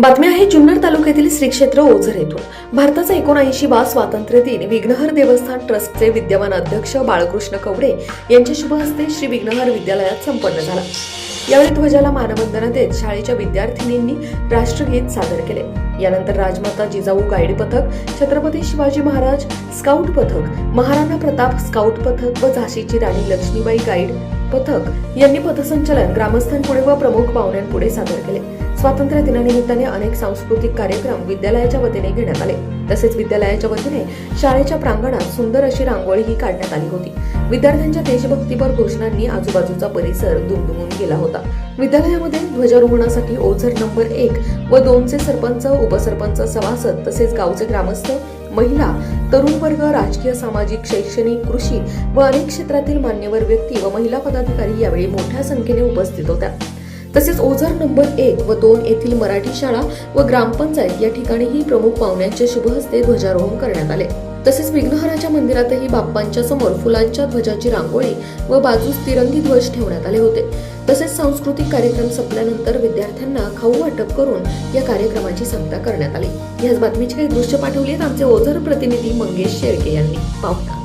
बातम्या आहे जुन्नर तालुक्यातील श्री क्षेत्र ओझर येथून. भारताचा एकोणऐंशी बा स्वातंत्र्य दिन विघ्नहर देवस्थान ट्रस्टचे विद्यमान अध्यक्ष बाळकृष्ण कवडे यांच्या शुभ हस्ते श्री विघ्नहर विद्यालयात संपन्न झाला. यावेळी ध्वजाला मानवंदना देत शाळेच्या विद्यार्थिनींनी राष्ट्रगीत सादर केले. यानंतर राजमाता जिजाऊ गाईड पथक छत्रपती शिवाजी महाराज स्काउट पथक महाराणा प्रताप स्काउट पथक व झाशीची राणी लक्ष्मीबाई गाईड पथक यांनी पथसंचलन ग्रामस्थांपुढे व प्रमुख पाहुण्यांपुढे सादर केले. स्वातंत्र्य दिनानिमित्ताने अनेक सांस्कृतिक कार्यक्रम विद्यालयाच्या वतीने घेण्यात आले. तसेच विद्यालयाच्या वतीने शाळेच्या प्रांगणात सुंदर अशी रांगोळीही काढण्यात आली होती. विद्यार्थ्यांच्या देशभक्तीपर घोषणांनी आजूबाजूचा परिसर दुमदुमून गेला होता. विद्यालयामध्ये ध्वजारोहणासाठी ओझर नंबर एक व दोनचे सरपंच उपसरपंच सभासद तसेच गावचे ग्रामस्थ महिला तरुण वर्ग राजकीय सामाजिक शैक्षणिक कृषी व अनेक क्षेत्रातील मान्यवर व्यक्ती व महिला पदाधिकारी यावेळी मोठ्या संख्येने उपस्थित होत्या. तसेच ओझर नंबर एक व दोन येथील मराठी शाळा व ग्रामपंचायत या ठिकाणीही प्रमुख पाहुण्यांच्या शुभहस्ते ध्वजारोहण करण्यात आले. तसेच विघ्नहराच्या मंदिरातही बाप्पांच्या समोर फुलांच्या ध्वजाची रांगोळी व बाजूस तिरंगी ध्वज ठेवण्यात आले होते. तसेच सांस्कृतिक कार्यक्रम संपल्यानंतर विद्यार्थ्यांना खाऊ वाटप करून या कार्यक्रमाची सांगता करण्यात आली. याच बातमीची काही दृश्य पाठवली आहेत आमचे ओझर प्रतिनिधी मंगेश शेळके यांनी. पाहुणा